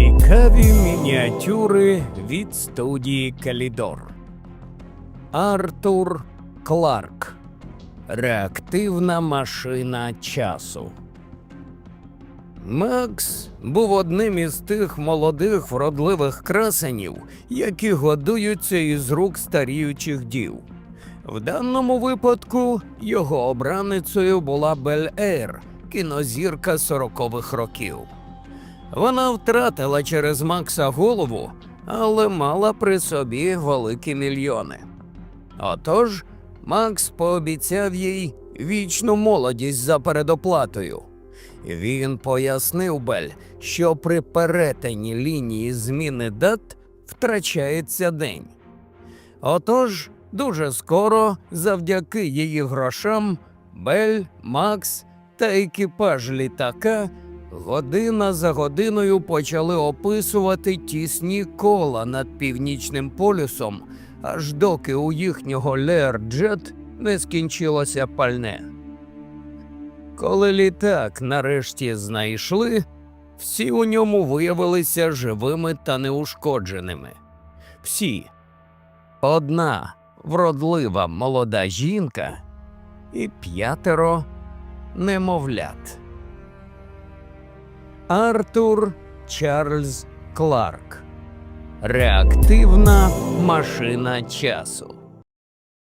Цікаві мініатюри від студії Калідор. Артур Кларк. Реактивна машина часу. Макс був одним із тих молодих вродливих красенів, які годуються із рук старіючих дів. В даному випадку його обраницею була Бель Ейр, кінозірка сорокових років. Вона втратила через Макса голову, але мала при собі великі мільйони. Отож, Макс пообіцяв їй вічну молодість за передоплатою. Він пояснив Бель, що при перетині лінії зміни дат втрачається день. Отож, дуже скоро, завдяки її грошам, Бель, Макс та екіпаж літака година за годиною почали описувати тісні кола над північним полюсом, аж доки у їхнього Леарджет не скінчилося пальне. Коли літак нарешті знайшли, всі у ньому виявилися живими та неушкодженими. Всі. Одна вродлива молода жінка і п'ятеро немовлят. Артур Чарльз Кларк. Реактивна машина часу.